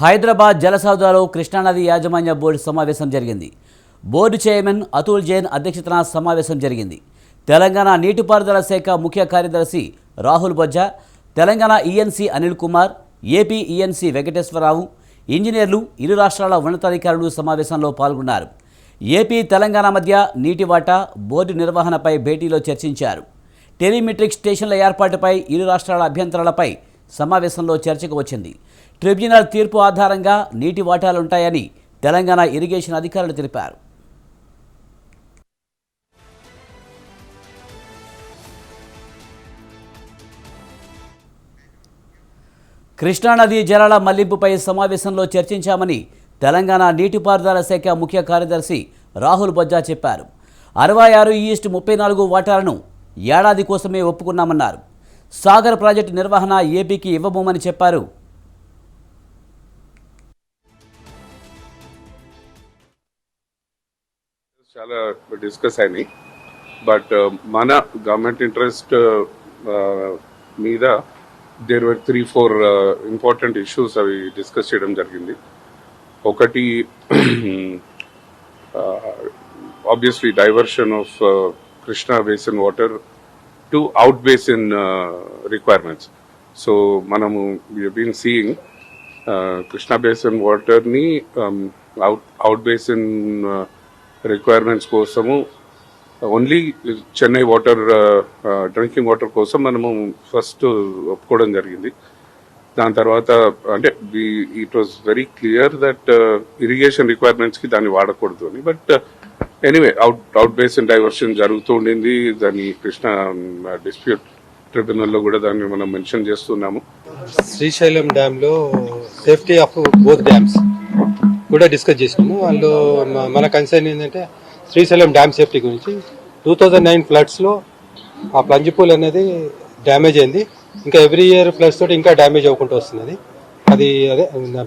హైదరాబాద్ జలసౌదాలో కృష్ణానది యాజమాన్య బోర్డు సమావేశం జరిగింది. బోర్డు చైర్మన్ అతుల్ జైన్ అధ్యక్షతన సమావేశం జరిగింది. తెలంగాణ నీటిపారుదల శాఖ ముఖ్య కార్యదర్శి Rahul Bojja Telangana ENC Anil Kumar AP ENC Venkateswara Rao ఇంజనీర్లు ఇరు రాష్ట్రాల ఉన్నతాధికారులు సమావేశంలో పాల్గొన్నారు. ఏపీ తెలంగాణ మధ్య నీటి వాటా బోర్డు నిర్వహణపై భేటీలో చర్చించారు. టెలిమెట్రిక్ స్టేషన్ల ఏర్పాటుపై ఇరు రాష్ట్రాల అభ్యంతరాలపై సమావేశంలో చర్చకు వచ్చింది. ట్రిబ్యునల్ తీర్పు ఆధారంగా నీటి వాటాలుంటాయని తెలంగాణ ఇరిగేషన్ అధికారులు తెలిపారు. కృష్ణానదీ జలాల మళ్ళింపుపై సమావేశంలో చర్చించామని తెలంగాణ నీటిపారుదల శాఖ ముఖ్య కార్యదర్శి రాహుల్ బొజ్జా చెప్పారు. అరవై ఆరు ఈస్ట్ ముప్పై నాలుగు వాటాలను ఏడాది కోసమే ఒప్పుకున్నామన్నారు. సాగర్ ప్రాజెక్టు నిర్వహణ ఏపీకి ఇవ్వబోమని చెప్పారు చాలా డిస్కస్ అయినాయి. బట్ uh, మన గవర్నమెంట్ ఇంట్రెస్ట్ uh, uh, మీద there were three four important issues అవి డిస్కస్ చేయడం జరిగింది. ఒకటి obviously diversion of Krishna basin water to out basin requirements so మనము బీన్ సీయింగ్ కృష్ణా బేసిన్ వాటర్ని అవుట్ అవుట్ బేసిన్ రిక్వైర్మెంట్స్ కోసము only Chennai water drinking water కోసం మనము ఫస్ట్ ఒప్పుకోవడం జరిగింది. దాని తర్వాత అంటే it was very clear that irrigation రిక్వైర్మెంట్స్కి దాన్ని వాడకూడదు అని. But anyway out out basin diversion జరుగుతూ ఉండింది. దాన్ని కృష్ణ డిస్ప్యూట్ ట్రిబ్యునల్లో కూడా దాన్ని మనం మెన్షన్ చేస్తున్నాము. శ్రీశైలం డ్యామ్లో సేఫ్టీ ఆఫ్ బోత్ డ్యామ్స్ కూడా డిస్కస్ చేసినాము. వాళ్ళు మన కన్సర్న్ ఏంటంటే శ్రీశైలం డ్యామ్ సేఫ్టీ గురించి. టూ థౌజండ్ నైన్ ఫ్లడ్స్లో ఆ ప్లంజ్ పూల్ అనేది డ్యామేజ్ అయింది. ఇంకా ఎవ్రీ ఇయర్ ఫ్లడ్స్ తోటి ఇంకా డ్యామేజ్ అవ్వకుండా వస్తున్నది. అది అదే నా-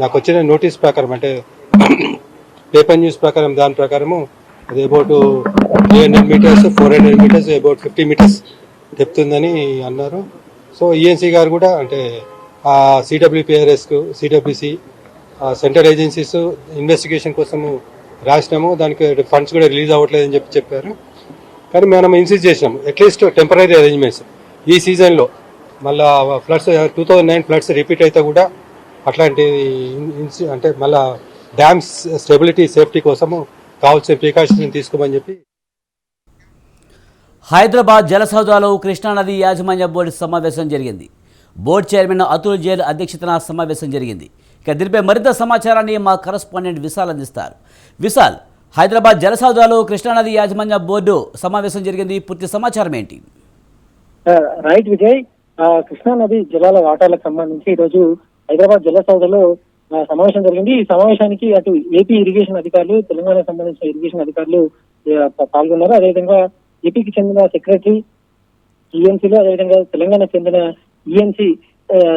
నాకు వచ్చిన నోటీస్ ప్రకారం అంటే పేపర్ న్యూస్ ప్రకారం దాని ప్రకారము అది about three hundred metres four hundred metres about fifty metres చెప్తుందని అన్నారు. సో ఈఎన్సీ గారు కూడా అంటే సిడబ్ల్యూపిఆర్ఎస్కు సిడబ్ల్యూసి సెంట్రల్ ఏజెన్సీస్ ఇన్వెస్టిగేషన్ కోసము రాసినాము. దానికి ఫండ్స్ కూడా రిలీజ్ అవ్వట్లేదని చెప్పి చెప్పారు. కానీ మనం ఇన్సిస్ట్ చేసినాం. అట్లీస్ట్ టెంపరీ అరేంజ్మెంట్స్ ఈ సీజన్లో మళ్ళా floods two thousand nine floods repeat అయితే కూడా అట్లాంటి అంటే మళ్ళా డ్యామ్స్ స్టెబిలిటీ సేఫ్టీ కోసము కావాల్సిన ప్రికాషన్ తీసుకోమని చెప్పి హైదరాబాద్ జలసౌదాలో కృష్ణానది యాజమాన్య బోర్డు సమావేశం జరిగింది. బోర్డు చైర్మన్ అతుల్ జైల్ అధ్యక్షతన సమావేశం జరిగింది. ఇక దీనిపై మరింత సమాచారాన్ని మా కరస్పాండెంట్ విశాల్ అందిస్తారు. విశాల్ హైదరాబాద్ జలసౌదాలో కృష్ణానది యాజమాన్య బోర్డు సమావేశం జరిగింది. పూర్తి సమాచారం ఏంటి? రైట్ విజయ్. కృష్ణానది కృష్ణా నది జలాల వాటాలకు సంబంధించి ఈ రోజు హైదరాబాద్ జలసాధలో ఆ, సమావేశం జరిగింది. ఈ సమావేశానికి అటు ఏపీ ఇరిగేషన్ అధికారులు తెలంగాణకు సంబంధించిన ఇరిగేషన్ అధికారులు పాల్గొన్నారు. అదేవిధంగా ఏపీకి చెందిన సెక్రటరీ ఈఎన్సీలు అదేవిధంగా తెలంగాణకు చెందిన ఈఎన్సీ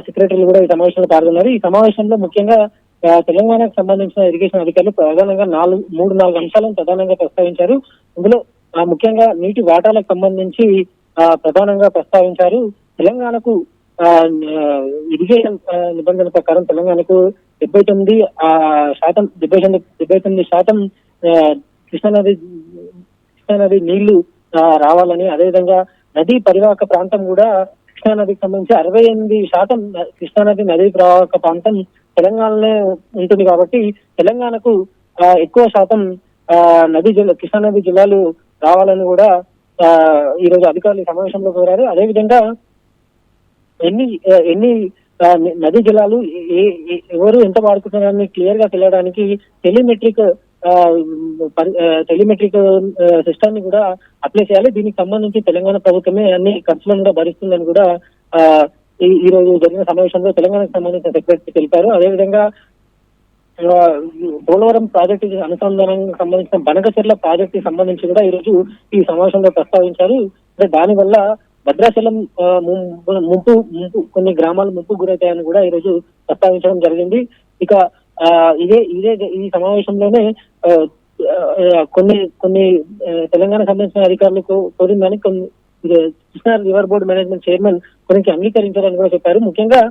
సెక్రటరీలు కూడా ఈ సమావేశంలో పాల్గొన్నారు. ఈ సమావేశంలో ముఖ్యంగా తెలంగాణకు సంబంధించిన ఇరిగేషన్ అధికారులు ప్రధానంగా నాలుగు మూడు నాలుగు అంశాలను ప్రధానంగా ప్రస్తావించారు. ఇందులో ఆ, ముఖ్యంగా నీటి వాటాలకు సంబంధించి ప్రధానంగా ప్రస్తావించారు. తెలంగాణకు ఆ, ఇరిగేషన్ నిబంధనల ప్రకారం తెలంగాణకు డెబ్బై తొమ్మిది ఆ, శాతం డెబ్బై తొమ్మిది డెబ్బై తొమ్మిది శాతం కృష్ణానది కృష్ణానది నీళ్ళు రావాలని అదేవిధంగా నదీ పరివాహక ప్రాంతం కూడా కృష్ణానదికి సంబంధించి అరవై ఎనిమిది శాతం కృష్ణా కృష్ణానది నదీ ప్రవాహక ప్రాంతం తెలంగాణలో ఉంటుంది కాబట్టి తెలంగాణకు ఎక్కువ శాతం ఆ, నది జిల్లా కృష్ణానది జిల్లాలు రావాలని కూడా ఆ, ఈ రోజు అధికారులు సమావేశంలో కోరారు. అదేవిధంగా ఎన్ని ఎన్ని నది న- జలాలు ఏ- ఎవరు ఎంత వాడుకుంటున్నారని క్లియర్గా తెలియడానికి టెలిమెట్రిక్ టెలిమెట్రిక్ సిస్టమ్ని కూడా అప్లై చేయాలి. దీనికి సంబంధించి తెలంగాణ ప్రభుత్వమే అన్ని ఖర్చులను కూడా భరిస్తుందని కూడా ఆ, ఈ రోజు జరిగిన సమావేశంలో తెలంగాణకు సంబంధించిన సెక్రటరీ తెలిపారు. అదేవిధంగా పోలవరం ప్రాజెక్టు అనుసంధానానికి సంబంధించిన బనకచెర్ల ప్రాజెక్టు సంబంధించి కూడా ఈ రోజు ఈ సమావేశంలో ప్రస్తావించారు. అంటే భద్రాచలం ముంపు ముంపు కొన్ని గ్రామాలు ముంపు గురవుతాయని కూడా ఈ రోజు ప్రస్తావించడం జరిగింది. ఇక ఇదే ఇదే ఈ సమావేశంలోనే కొన్ని కొన్ని తెలంగాణ సంబంధించిన అధికారులకు కోరిందని కొన్ని Krishna river board management chairman కొన్ని అంగీకరించారని కూడా చెప్పారు. ముఖ్యంగా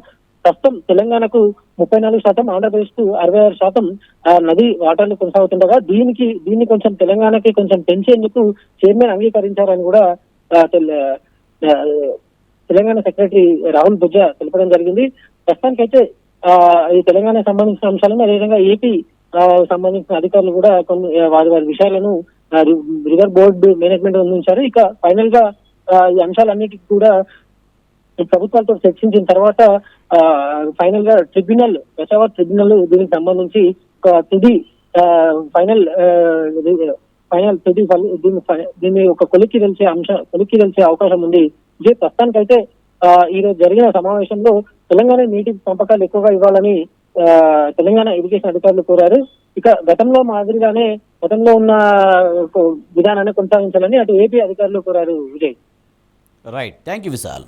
ప్రస్తుతం తెలంగాణకు ముప్పై నాలుగు శాతం ఆంధ్రప్రదేశ్కు అరవై ఆరు శాతం ఆ, నది వాటర్లు కొనసాగుతుండగా దీనికి దీన్ని కొంచెం తెలంగాణకి కొంచెం పెంచేందుకు చైర్మన్ అంగీకరించారని కూడా తెలంగాణ సెక్రటరీ రాహుల్ బుజ్జా తెలపడం జరిగింది. ప్రస్తుతానికైతే ఈ తెలంగాణకు సంబంధించిన అంశాలను అదేవిధంగా ఏపీ ఆ, సంబంధించిన అధికారులు కూడా కొన్ని వారి వారి విషయాలను రివర్ బోర్డు మేనేజ్మెంట్ అందించారు. ఇక ఫైనల్గా ఈ అంశాలన్నిటికీ కూడా ఈ ప్రభుత్వాలతో చర్చించిన తర్వాత ఆ, ఫైనల్గా ట్రిబ్యునల్ పెషావర్ ట్రిబ్యునల్ దీనికి సంబంధించి ఒక తుది ఫైనల్ ఫైనల్ తుది ఫలి- దీన్ని దీన్ని ఒక కొలిక్కి తెలిసే అంశం కొలిక్కి తెలిసే అవకాశం ఉంది. ఇది ప్రస్తుతానికైతే ఈ రోజు జరిగిన సమావేశంలో తెలంగాణ నీటి పంపకాలు ఎక్కువగా ఇవ్వాలని తెలంగాణ ఎడ్యుకేషన్ అధికారులు కోరారు. ఇక గతంలో మాదిరిగానే గతంలో ఉన్న విధానాన్ని కొనసాగించాలని అటు ఏపీ అధికారులు కోరారు Vijay. Right thank you Vishal